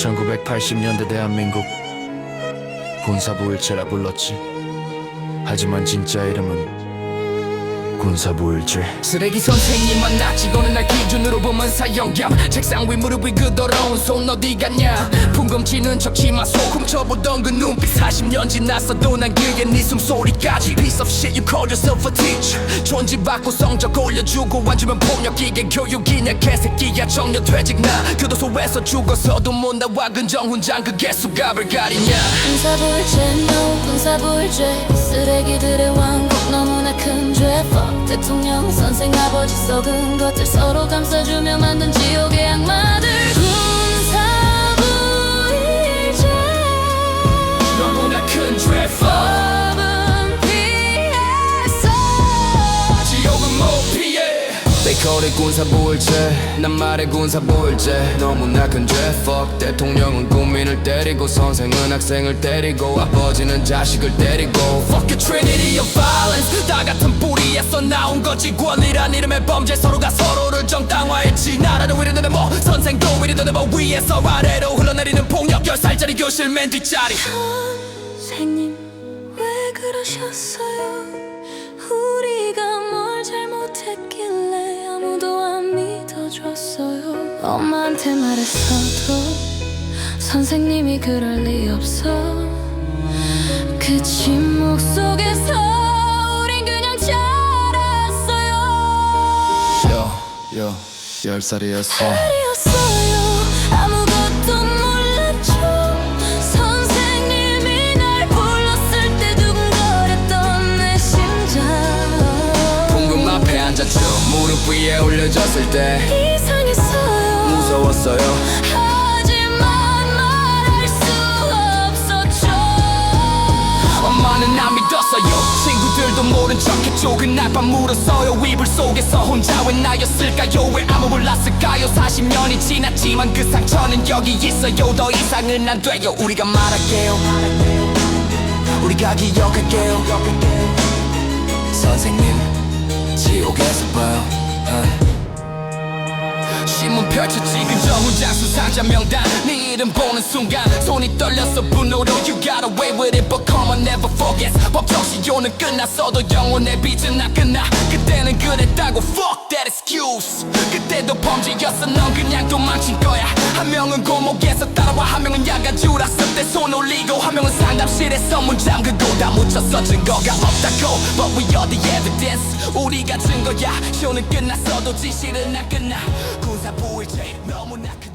1980년대 대한민국 군사부일제라 불렀지. 하지만 진짜 이름은 군사부일제. 쓰레기 선생님만 낚시고는 날 보면 사형감 책상 위 무릎 위 그 더러운 손 어디 갔냐? 풍금치는 척치마 속 훔쳐보던 그 눈빛. 40년 지났어도 난 그게 네 숨소리까지. Piece of shit you call yourself a teacher. 존지받고 성적 올려주고 앉으면 폭력 이게 교육이냐? 개새끼야 정년 퇴직 나. 교도소에서 죽어서도 못 나와. 근정 훈장 그게 수갑을 가리냐? 군사불죄 no 군사불죄. 쓰레기들의 왕국 너무나 큰죄. 대통령 선생 아버지 썩은 것들 서로 감싸주며 만든 지옥의 악마들. 군사불죄 너무나 큰죄 fuck 법은 피했어 지옥은 못 피해. They call it 군사부일제 난 말해 군사부일제 너무나 큰죄 Fuck 대통령은 국민을 때리고 선생은 학생을 때리고 아버지는 자식을 때리고. Fuck a trinity of violence. 다 같은 뿌 리에서 나온 거지. 권리란 이름의 범죄. 서로가 서로를 정당화했지 나라도 이르는데 뭐 선생도 이르는데 뭐 위에서 아래로 흘러내리는 폭력. 10살짜리 교실 맨 뒷자리. 선생님 왜 그러셨어요? 우리가 뭘 잘못했길래 아무도 안 믿어줬어요? 엄마한테 말했어도 선생님이 그럴 리 없어. 그 침묵 속에서 열 살이었어. 살이었어요. 아무것도 몰랐죠. 선생님이 날 불렀을 때 두근거렸던 내 심장. 궁금 앞에 앉았죠. 무릎 위에 올려졌을 때 이상했어요. 무서웠어요 모른 척했죠 그날 밤 물었어요. 이불 속에서 혼자 왜 나였을까요? 왜 아무 몰랐을까요? 40년이 지났지만 그 상처는 여기 있어요. 더 이상은 안 돼요. 우리가 말할게요. 우리가 기억할게요. 선생님 지옥에서 봐요. 아. 신문 펼쳤지. 그저 혼자 수상자 명단. 네 이름 보는 순간 손이 떨렸어 분노로 You got away with it but come on never forget. 법정 시효는 끝났어도 영혼의 빚은 안 끝나. 그때는 그랬다고. Fuck that excuse. 그때도 범죄였어. 넌 그냥 도망친 거야 한 명은 고목에서 따라와 한 명은 야간주라 쓸때 손 올리고 한 명은 상담실에서 문 잠그고 다 묻혔어 증거가 없다고. But we are the evidence. 우리가 증거야. 쇼는 끝났어도 진실은 안 끝나. 군사부일제 너무나 큰